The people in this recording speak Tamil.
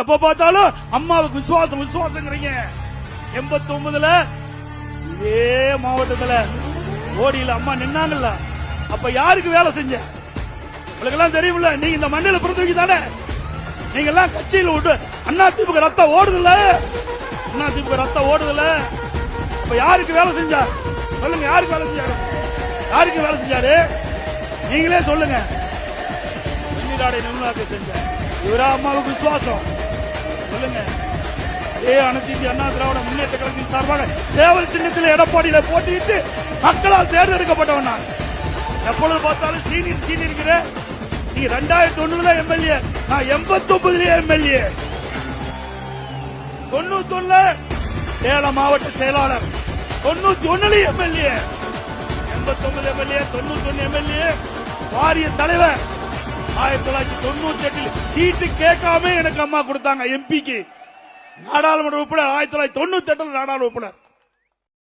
எப்ப பார்த்தாலும் அம்மாவுக்கு விசுவாசம் விசுவாசங்கிறீங்க. எண்பத்தி ஒன்பதுல இதே மாவட்டத்துல ஓடியில அம்மா நின்னாங்கல்ல அப்ப யாருக்கு வேலை செஞ்ச? உங்களுக்கு எல்லாம் தெரியும்ல நீங்க இந்த மண்ணில பிறந்தவங்க தானே. நீங்க எல்லாம் கட்சியில விட்டு அண்ணா திமுக ரத்தம் ஓடுதுல்ல. அண்ணா திமுக ரத்தம் ஓடுதுல்ல. அப்ப யாருக்கு வேலை செஞ்சா? சொல்லுங்க யாருக்கு வேலை செஞ்சாரு? யாருக்கு வேலை செஞ்சாரு? நீங்களே சொல்லுங்க. வெண்ணிலாடை நிர்மலாக்கு செஞ்ச இவரா அம்மாவுக்கு விசுவாசம். சொல்லுங்க. ஏ அனைத்து அண்ணா திராவிட முன்னேற்ற கழகத்தின் சார்பாக சேவல் சின்னத்தில் எடப்பாடியில போட்டியிட்டு மக்களால் தேர்ந்தெடுக்கப்பட்டவன் நான். எப்பொழுது பார்த்தாலும் சீனியர் சீனியர் நீ ரெண்டாயிரத்தி ஒண்ணுல எம்எல்ஏ நான் எண்பத்தி ஒன்பதுலயே எம்எல்ஏ. தொண்ணூத்தி ஒண்ணுல சேலம் மாவட்ட செயலாளர் தொண்ணூத்தி ஒண்ணுல எம்எல்ஏ. எண்பத்தி ஒன்பது எம்எல்ஏ தொண்ணூத்தி ஒன்னு எம்எல்ஏ. வாரிய தலைவர் ஆயிரத்தி தொள்ளாயிரத்தி தொண்ணூத்தி எட்டில் சீட்டு கேட்காம எனக்கு அம்மா கொடுத்தாங்க எம்பிக்கு. நாடாளுமன்ற உறுப்பினர் ஆயிரத்தி தொள்ளாயிரத்தி தொண்ணூத்தி எட்டுல நாடாளுமன்ற உறுப்பினர்.